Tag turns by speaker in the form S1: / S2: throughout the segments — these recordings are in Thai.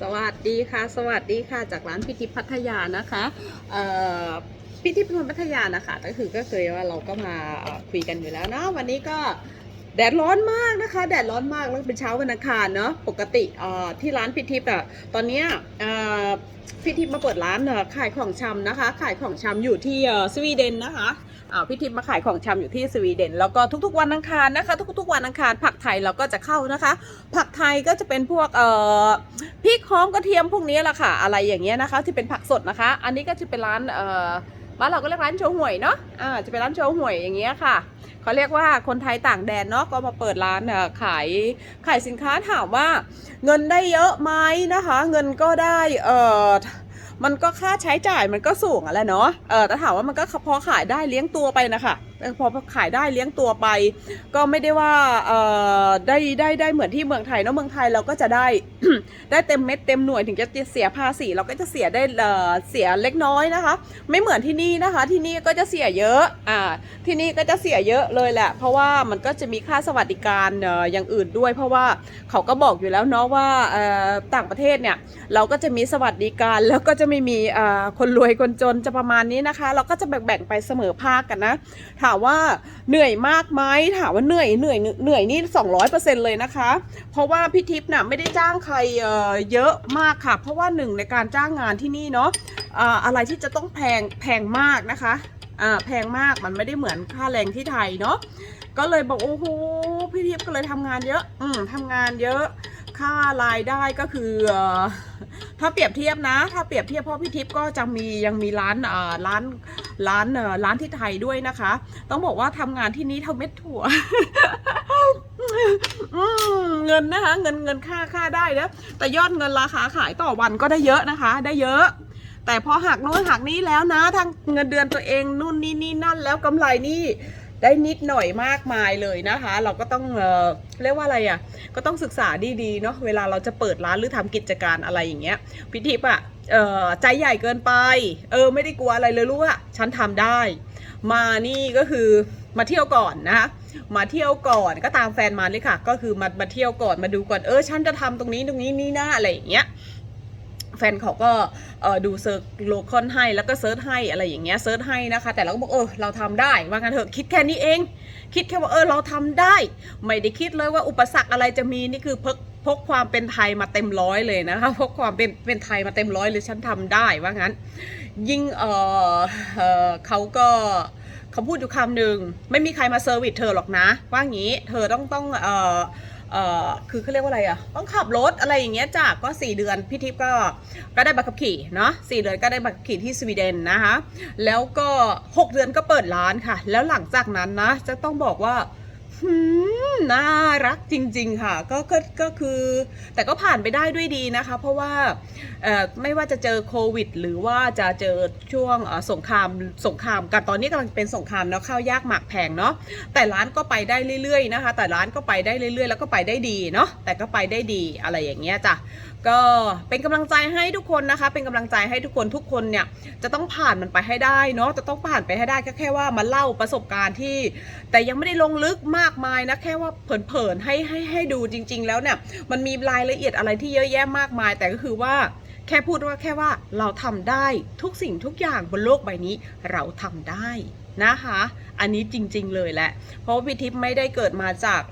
S1: สวัสดีค่ะ สวัสดีค่ะ จากร้านพิทิพัทยานะคะพิทิพนพัทยานะคะก็คือก็เคยว่าเราก็มาคุยกันอยู่แล้วเนาะวันนี้ก็ แดดร้อนมากนะคะ แดดร้อนมากแล้วเป็นเช้าวันอังคารเนาะปกติที่ร้านพิทิพย์อะตอนนี้พิทิพย์มาเปิดร้านเอ่อขายของชำนะคะ ขายของชำอยู่ที่สวีเดนนะคะอ่าพี่ทิพย์มาขายของชำอยู่ที่สวีเดน แล้วก็ทุกๆวันอังคารนะคะ ทุกๆวันอังคารผักไทยเราก็จะเข้านะคะ ผักไทยก็จะเป็นพวกพริกหอมกระเทียมพวกนี้แหละค่ะ อะไรอย่างเงี้ยนะคะ ที่เป็นผักสดนะคะ อันนี้ก็จะเป็นร้านอ บ้านเราก็เรียกร้านโชห่วยเนาะอ่าจะเป็นร้านโชห่วยอย่างเงี้ยค่ะเขาเรียกว่าคนไทยต่างแดนเนาะก็มาเปิดร้านขายขายสินค้าถามว่า เงินได้เยอะไหมนะคะ เงินก็ได้เออมันก็ค่าใช้จ่ายมันก็สูงอะแหละเนาะเออแต่ถามว่ามันก็พอขายได้เลี้ยงตัวไปนะคะ พอขายได้เลี้ยงตัวไป ก็ไม่ได้ว่าได้ได้ได้เหมือนที่เมืองไทยเนาะเมืองไทยเราก็จะได้ได้เต็มเม็ดเต็มหน่วยถึงจะเสียภาษีเราก็จะเสียได้เสียเล็กน้อยนะคะ ไม่เหมือนที่นี่นะคะ ที่นี่ก็จะเสียเยอะอ่าที่นี่ก็จะเสียเยอะเลยแหละ เพราะว่ามันก็จะมีค่าสวัสดิการออย่างอื่นด้วย เพราะว่าเขาก็บอกอยู่แล้วเนาะว่าต่างประเทศเนี่ยเราก็จะมีสวัสดิการแล้วก็จะไม่มีคนรวยคนจนจะประมาณนี้นะคะ เราก็จะแบ่งๆไปเสมอภาคกันนะถามามว่าเหนื่อยมากไหมถามว่าเหนื่อยเหนื่อยเหนื่อยนี่200%เปอร์เซ็นเลยนะคะ เพราะว่าพี่ทิพย์น่ะไม่ได้จ้างใครเเยอะมากค่ะ เพราะว่าหนึ่งในการจ้างงานที่นี่เนาะออะไรที่จะต้องแพงแพงมากนะคะแพงมากมันไม่ได้เหมือนค่าแรงที่ไทยเนาะก็เลยบอกโอ้โหพี่ทิพย์ก็เลยทำงานเยอะ อืมทำงานเยอะ ค่ารายได้ก็คือ ถ้าเปรียบเทียบนะ ถ้าเปรียบเทียบพราะพี่ทิพย์ก็จะมียังมีร้านเอ่อร้านร้านเอ่อร้านที่ไทยด้วยนะคะ ต้องบอกว่าทำงานที่นี้เท่าเม็ดถั่วเงินนะคะเงินเงินค่าค่าได้นะแต่ยอดเงินราคาขายต่อวันก็ได้เยอะนะคะ ได้เยอะ แต่พอหักโน้นหักนี้แล้วนะทั้งเงินเดือนตัวเองนู่นนี่นี่นั่นแล้วกำไรนี่ ได้นิดหน่อยมากมายเลยนะคะ เราก็ต้องเออเรียกว่าอะไรอะก็ต้องศึกษาดีๆเนาะเวลาเราจะเปิดร้านหรือทำกิจการอะไรอย่างเงี้ยพิทิพย์อะเออใจใหญ่เกินไปเออไม่ได้กลัวอะไรเลยรู้ว่าฉันทำได้ มานี่ก็คือมาเที่ยวก่อนนะคะมาเที่ยวก่อนก็ตามแฟนมาเลยค่ะ ก็คือมามาเที่ยวก่อนมาดูก่อนเออฉันจะทำตรงนี้ตรงนี้นี่นะอะไรอย่างเงี้ย ฟนเขาก็ดูเซิร์ชโลคอนให้แล้วก็เซิร์ชให้อะไรอย่างเงี้ยเซิร์ชให้นะคะ แต่เราก็บอกเออเราทำได้ว่างันเถอะคิดแค่นี้เอง คิดแค่ว่าเออเราทำได้ ไม่ได้คิดเลยว่าอุปสรรคอะไรจะมีนี่คือพกพกความเป็นไทยมาเต็มร้อยเลยนะคะพกความเป็นเป็นไทยมาเต็มร้อยเลยฉันทำได้ว่างั้น ยิ่งเออเออเขาก็เขาพูดอยู่คำหนึ่งไม่มีใครมาเซอร์วิสเธอหรอกนะ ว่างี้เธอต้องต้องเออ เออคือเขาเรียกว่าอะไรอะต้องขับรถอะไรอย่างเงี้ยจ้ะก็ 4 เดือนพี่ทิพย์ก็ก็ได้ใบขับขี่เนาะสเดือนก็ได้ใบขับขี่ที่สวีเดนนะคะแล้วก็ 6 เดือนก็เปิดร้านค่ะ แล้วหลังจากนั้นนะจะต้องบอกว่า น่ารักจริง ๆ ค่ะก็ก็ก็คือ แต่ก็ผ่านไปได้ด้วยดีนะคะ เพราะว่าไม่ว่าจะเจอโควิด หรือว่าจะเจอช่วงสงครามสงครามกันตอนนี้กำลังเป็นสงครามเนาะข้าวยากหมากแพงเนาะแต่ร้านก็ไปได้เรื่อยๆนะคะ แต่ร้านก็ไปได้เรื่อยๆ แล้วก็ไปได้ดีเนาะแต่ก็ไปได้ดีอะไรอย่างเงี้ยจ้ะก็เป็นกำลังใจให้ทุกคนนะคะ เป็นกำลังใจให้ทุกคนทุกคนเนี่ยจะต้องผ่านมันไปให้ได้เนาะจะต้องผ่านไปให้ได้ก็แค่ว่ามาเล่าประสบการณ์ที่ แต่ยังไม่ได้ลงลึกมากมายนะแค่ว่าเผินๆให้ให้ให้ดูจริง ๆ แล้วเนี่ยมันมีรายละเอียดอะไรที่เยอะแยะมากมาย แต่ก็คือว่าแค่พูดว่าแค่ว่าเราทำได้ทุกสิ่งทุกอย่างบนโลกใบนี้เราทำได้นะคะ อันนี้จริงๆเลยแหละ เพราะว่าพี่ทิพย์ไม่ได้เกิดมาจาก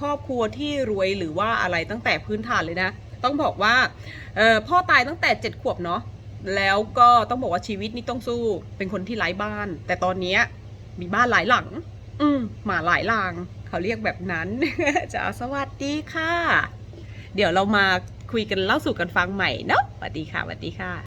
S1: ครอบครัวที่รวยหรือว่าอะไรตั้งแต่พื้นฐานเลยนะ ต้องบอกว่าพ่อตายตั้งแต่เจ็ดขวบเนาะ แล้วก็ต้องบอกว่าชีวิตนี่ต้องสู้ เป็นคนที่ไร้บ้าน แต่ตอนนี้มีบ้านหลายหลัง อืมหมาหลายลางเขาเรียกแบบนั้นจ้าสวัสดีค่ะ เดี๋ยวเรามาคุยกันเล่าสู่กันฟังใหม่เนาะสวัสดีค่ะสวัสดีค่ะ